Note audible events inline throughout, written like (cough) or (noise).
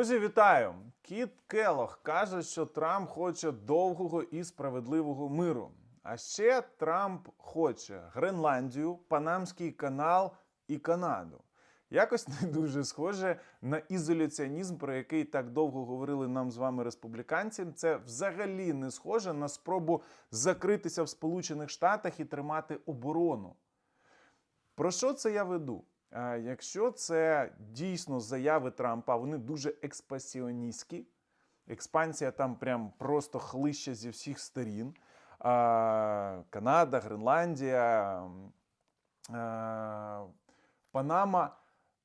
Друзі, вітаю! Кіт Келох каже, що Трамп хоче довгого і справедливого миру. А ще Трамп хоче Гренландію, Панамський канал і Канаду. Якось не дуже схоже на ізоляціонізм, про який так довго говорили нам з вами республіканці. Це взагалі не схоже на спробу закритися в Сполучених Штатах і тримати оборону. Про що це я веду? А, Якщо це дійсно заяви Трампа, вони дуже експансіоністські, експансія там прям просто хлище зі всіх сторін. Канада, Гренландія, Панама.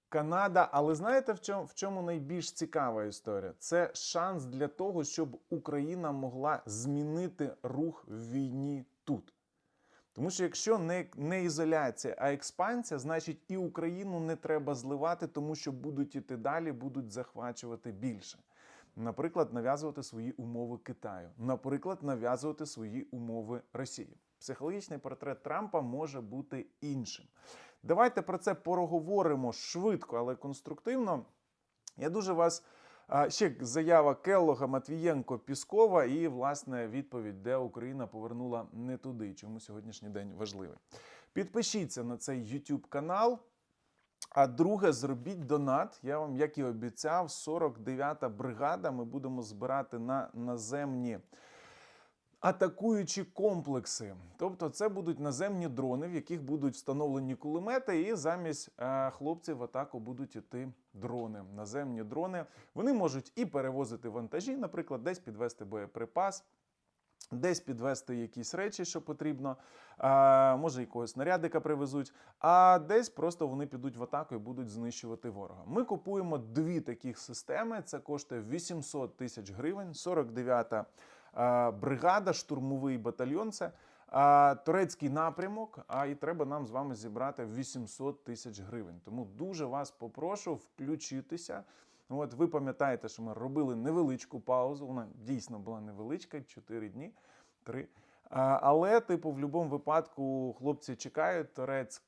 Канада, але знаєте, в чому, в чому найбільш цікава історія? Це шанс для того, щоб Україна могла змінити рух в війні тут. Тому що якщо не, не ізоляція, а експансія, значить і Україну не треба зливати, тому що будуть іти далі, будуть захвачувати більше. Наприклад, нав'язувати свої умови Китаю, наприклад, нав'язувати свої умови Росії. Психологічний портрет Трампа може бути іншим. Давайте про це поговоримо швидко, але конструктивно. Я дуже вас ще заява Келлога, Матвієнко, Піскова і власне відповідь, де Україна повернула не туди. Чому сьогоднішній день важливий. Підпишіться на цей YouTube канал. А друге, зробіть донат. Я вам, як і обіцяв, 49-та бригада. Ми будемо збирати на наземні атакуючі комплекси. Тобто, це будуть наземні дрони, в яких будуть встановлені кулемети, і замість е, хлопців в атаку будуть іти дрони. Наземні дрони. Вони можуть і перевозити вантажі, наприклад, десь підвести боєприпас. Десь підвести якісь речі, що потрібно, а, може якогось снарядика привезуть, а десь просто вони підуть в атаку і будуть знищувати ворога. Ми купуємо дві таких системи. Це коштує 800 тисяч гривень. 49-та а, бригада, штурмовий батальйон. Це турецький напрямок. А і треба нам з вами зібрати 800 тисяч гривень. Тому дуже вас попрошу включитися. От ви пам'ятаєте, що ми робили невеличку паузу. Вона дійсно була невеличка, 4 дні, 3. Але, типу, в будь-якому випадку хлопці чекають. Турецьк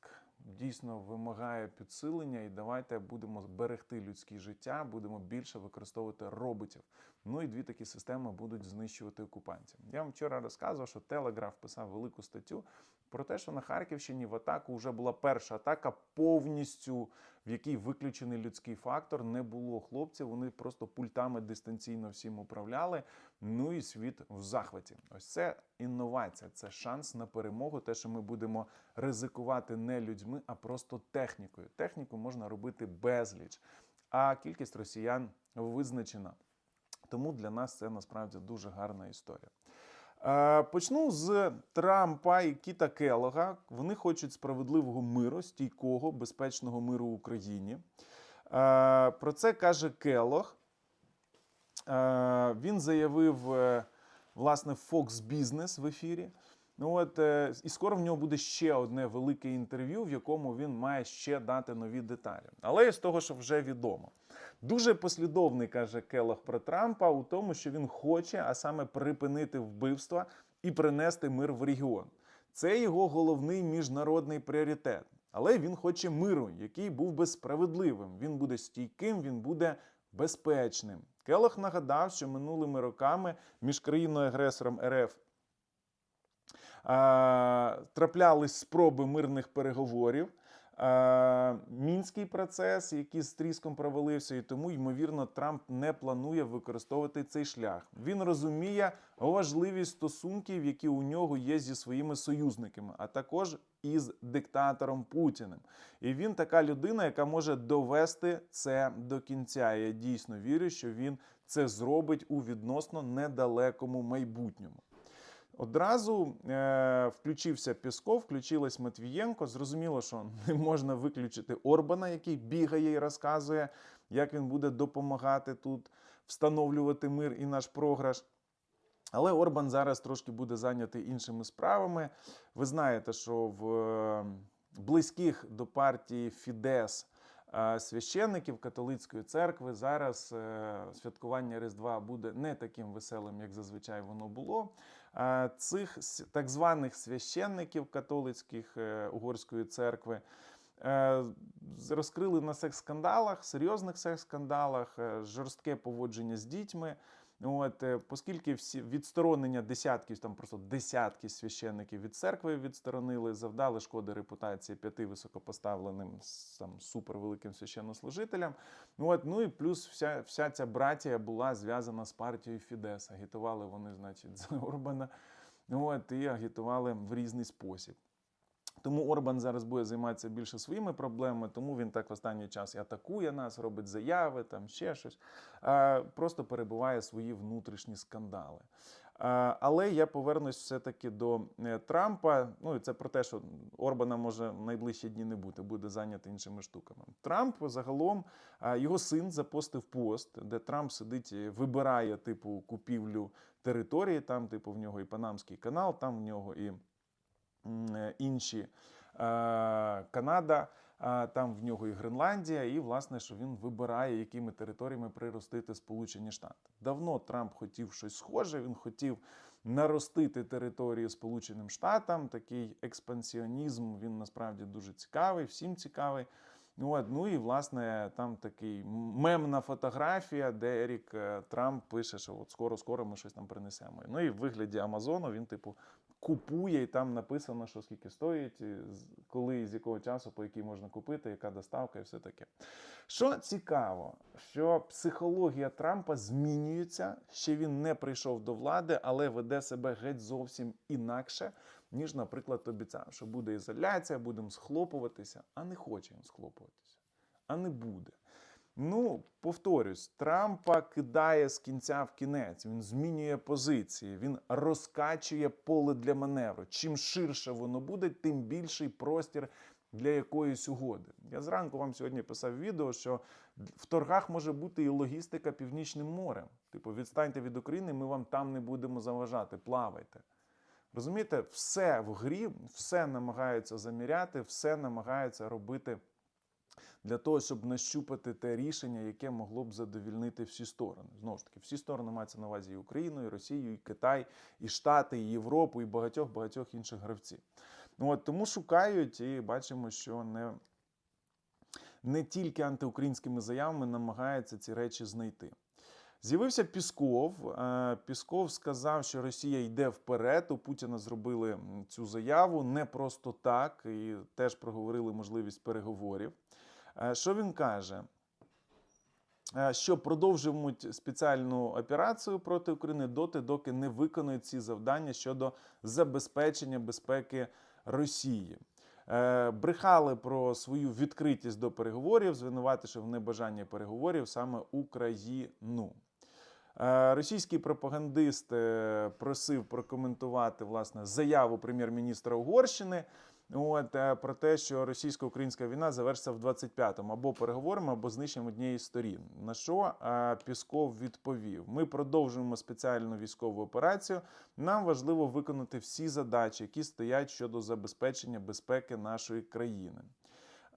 дійсно вимагає підсилення, і давайте будемо берегти людське життя, будемо більше використовувати роботів. Ну і дві такі системи будуть знищувати окупантів. Я вам вчора розказував, що Телеграф писав велику статтю про те, що на Харківщині в атаку вже була перша атака повністю, в якій виключений людський фактор, не було хлопців. Вони просто пультами дистанційно всім управляли. Ну і світ в захваті. Ось це інновація, це шанс на перемогу. Те, що ми будемо ризикувати не людьми, а просто технікою. Техніку можна робити безліч, а кількість росіян визначена. Тому для нас це насправді дуже гарна історія. Е, Почну з Трампа і Кіта Келога. Вони хочуть справедливого миру, стійкого, безпечного миру в Україні. Е, Про це каже Келог. Е, Він заявив власне Fox Business в ефірі. Ну от е, і скоро в нього буде ще одне велике інтерв'ю, в якому він має ще дати нові деталі. Але з того, що вже відомо, дуже послідовний каже Келох про Трампа у тому, що він хоче, а саме припинити вбивства і принести мир в регіон. Це його головний міжнародний пріоритет. Але він хоче миру, який був би справедливим. Він буде стійким, він буде безпечним. Келох нагадав, що минулими роками між країною-агресором РФ траплялись спроби мирних переговорів. Мінський процес, який з тріском провалився, і тому, ймовірно, Трамп не планує використовувати цей шлях. Він розуміє важливість стосунків, які у нього є зі своїми союзниками, а також із диктатором Путіним. І він така людина, яка може довести це до кінця. Я дійсно вірю, що він це зробить у відносно недалекому майбутньому. Одразу е, включився Пісков, включилась Матвієнко. Зрозуміло, що не можна виключити Орбана, який бігає і розказує, як він буде допомагати тут встановлювати мир і наш програш. Але Орбан зараз трошки буде зайнятий іншими справами. Ви знаєте, що в е, близьких до партії Фідес е, священників католицької церкви зараз е, святкування Різдва буде не таким веселим, як зазвичай воно було. Цих так званих священників католицьких е, угорської церкви е, розкрили на секс-скандалах, серйозних секс-скандалах, е, жорстке поводження з дітьми. От, е, оскільки всі відсторонення десятків, там просто десятки священників від церкви відсторонили, завдали шкоди репутації п'яти високопоставленим там, супервеликим священнослужителям. От, ну і плюс вся, вся ця братія була зв'язана з партією Фідес. Агітували вони, значить, за (laughs) Орбана. От, і агітували в різний спосіб. Тому Орбан зараз буде займатися більше своїми проблемами, тому він так в останній час і атакує нас, робить заяви, там ще щось. А, Просто перебуває свої внутрішні скандали. Але я повернусь все-таки до е, Трампа. Ну і це про те, що Орбана може в найближчі дні не бути, буде зайнятий іншими штуками. Трамп загалом його син запостив пост, де Трамп сидить, вибирає типу купівлю території. Там, типу, в нього і Панамський канал, там в нього і інші е, Канада, е, там в нього і Гренландія, і власне, що він вибирає, якими територіями приростити Сполучені Штати. Давно Трамп хотів щось схоже. Він хотів наростити територію Сполученим Штатам. Такий експансіонізм він насправді дуже цікавий, всім цікавий. От, ну і власне там такий мемна фотографія, де Ерік е, Трамп пише, що от скоро, скоро ми щось там принесемо. Ну і в вигляді Амазону він, типу, купує, і там написано, що скільки стоїть, коли і з якого часу, по якій можна купити, яка доставка і все таке. Що цікаво, що психологія Трампа змінюється, ще він не прийшов до влади, але веде себе геть зовсім інакше, ніж, наприклад, обіцяв, що буде ізоляція, будемо схлопуватися, а не хоче він схлопуватися, а не буде. Ну, повторюсь, Трампа кидає з кінця в кінець. Він змінює позиції, він розкачує поле для маневру. Чим ширше воно буде, тим більший простір для якоїсь угоди. Я зранку вам сьогодні писав відео, що в торгах може бути і логістика Північним морем. Типу, відстаньте від України, ми вам там не будемо заважати, плавайте. Розумієте, все в грі, все намагаються заміряти, все намагаються робити для того, щоб нащупати те рішення, яке могло б задовільнити всі сторони. Знову ж таки, всі сторони маються на увазі і Україну, і Росію, і Китай, і Штати, і Європу, і багатьох багатьох інших гравців. Ну, от, тому шукають і бачимо, що не, не тільки антиукраїнськими заявами намагаються ці речі знайти. З'явився Пісков. Е, Пісков сказав, що Росія йде вперед. У Путіна зробили цю заяву не просто так, і теж проговорили можливість переговорів. Е, Що він каже? Е, Що продовжуватимуть спеціальну операцію проти України доти, доки не виконують ці завдання щодо забезпечення безпеки Росії. Е, Брехали про свою відкритість до переговорів, звинувативши в небажанні переговорів саме Україну. Російський пропагандист просив прокоментувати власне заяву прем'єр-міністра Угорщини. От е, про те, що російсько-українська війна завершиться в 25-му або переговоримо, або знищимо однієї з сторін. На що е, Пісков відповів: Ми продовжуємо спеціальну військову операцію. Нам важливо виконати всі задачі, які стоять щодо забезпечення безпеки нашої країни.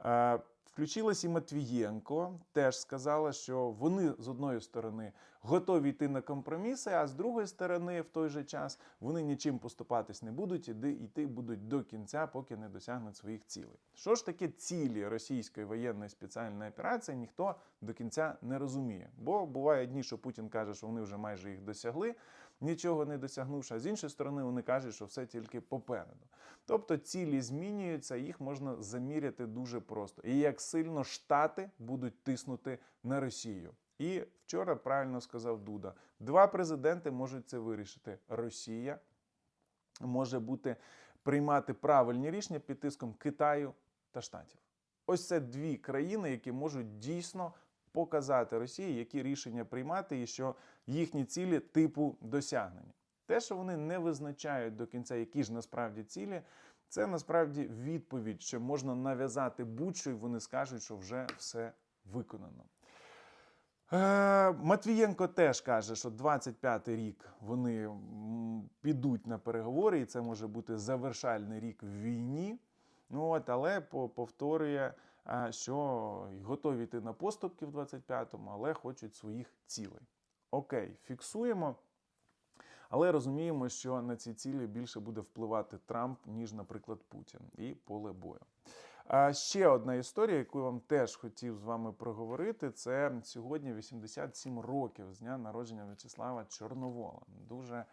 Е, Включилась і Матвієнко, теж сказала, що вони з одної сторони готові йти на компроміси, а з другої сторони, в той же час, вони нічим поступатись не будуть, іди йти будуть до кінця, поки не досягнуть своїх цілей. Що ж таке цілі російської воєнної спеціальної операції, ніхто до кінця не розуміє. Бо буває дні, що Путін каже, що вони вже майже їх досягли, нічого не досягнувши, а з іншої сторони, вони кажуть, що все тільки попереду. Тобто цілі змінюються, їх можна заміряти дуже просто. І як сильно Штати будуть тиснути на Росію. І вчора правильно сказав Дуда: два президенти можуть це вирішити. Росія може бути приймати правильні рішення під тиском Китаю та Штатів. Ось це дві країни, які можуть дійсно показати Росії, які рішення приймати, і що їхні цілі типу досягнення. Те, що вони не визначають до кінця, які ж насправді цілі, це насправді відповідь, що можна нав'язати будь-що, і вони скажуть, що вже все виконано. Е, Матвієнко теж каже, що 25-й рік вони підуть на переговори, і це може бути завершальний рік в війні. Ну от, але повторює, що готові йти на поступки в 25-му, але хочуть своїх цілей. Окей, фіксуємо. Але розуміємо, що на ці цілі більше буде впливати Трамп, ніж, наприклад, Путін і поле бою. А ще одна історія, яку я вам теж хотів з вами проговорити, це сьогодні 87 років з дня народження В'ячеслава Чорновола. Дуже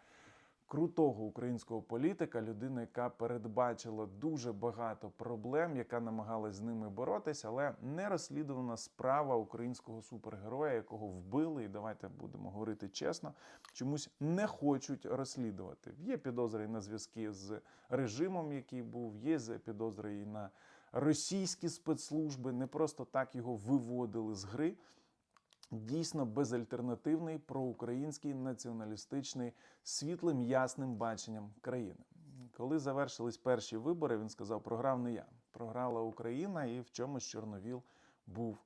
крутого українського політика, людина, яка передбачила дуже багато проблем, яка намагалась з ними боротися, але не розслідувана справа українського супергероя, якого вбили. І давайте будемо говорити чесно, чомусь не хочуть розслідувати. Є підозри на зв'язки з режимом, який був, є підозри і на російські спецслужби. Не просто так його виводили з гри дійсно безальтернативний проукраїнський націоналістичний світлим ясним баченням країни. Коли завершились перші вибори, він сказав: програв не я, програла Україна, і в чомусь Чорновіл був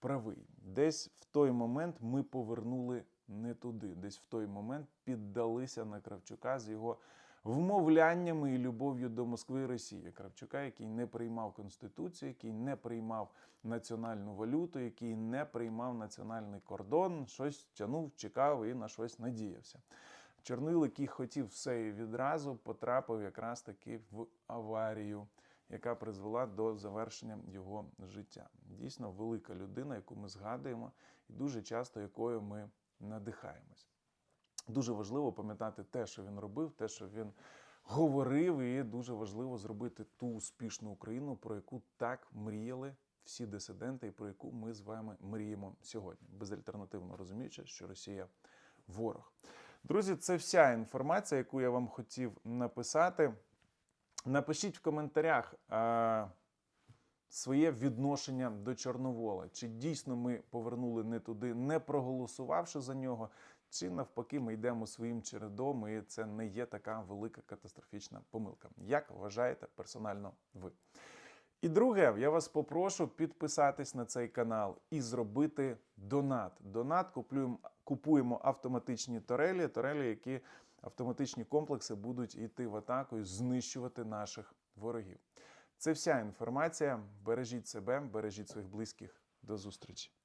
правий. Десь в той момент ми повернули не туди. Десь в той момент піддалися на Кравчука з його вмовляннями і любов'ю до Москви і Росії. Кравчука, який не приймав конституцію, який не приймав національну валюту, який не приймав національний кордон, щось тянув, чекав і на щось надіявся. Чорнил, який хотів все і відразу, потрапив якраз таки в аварію, яка призвела до завершення його життя. Дійсно велика людина, яку ми згадуємо, і дуже часто якою ми надихаємось. Дуже важливо пам'ятати те, що він робив, те, що він говорив, і дуже важливо зробити ту успішну Україну, про яку так мріяли всі дисиденти, і про яку ми з вами мріємо сьогодні, безальтернативно розуміючи, що Росія ворог. Друзі, це вся інформація, яку я вам хотів написати. Напишіть в коментарях своє відношення до Чорновола. Чи дійсно ми повернули не туди, не проголосувавши за нього, чи навпаки, ми йдемо своїм чередом, і це не є така велика катастрофічна помилка. Як вважаєте персонально ви? І друге, я вас попрошу підписатись на цей канал і зробити донат. Донат куплюємо, купуємо автоматичні турелі, турелі, які автоматичні комплекси будуть йти в атаку і знищувати наших ворогів. Це вся інформація. Бережіть себе, бережіть своїх близьких. До зустрічі.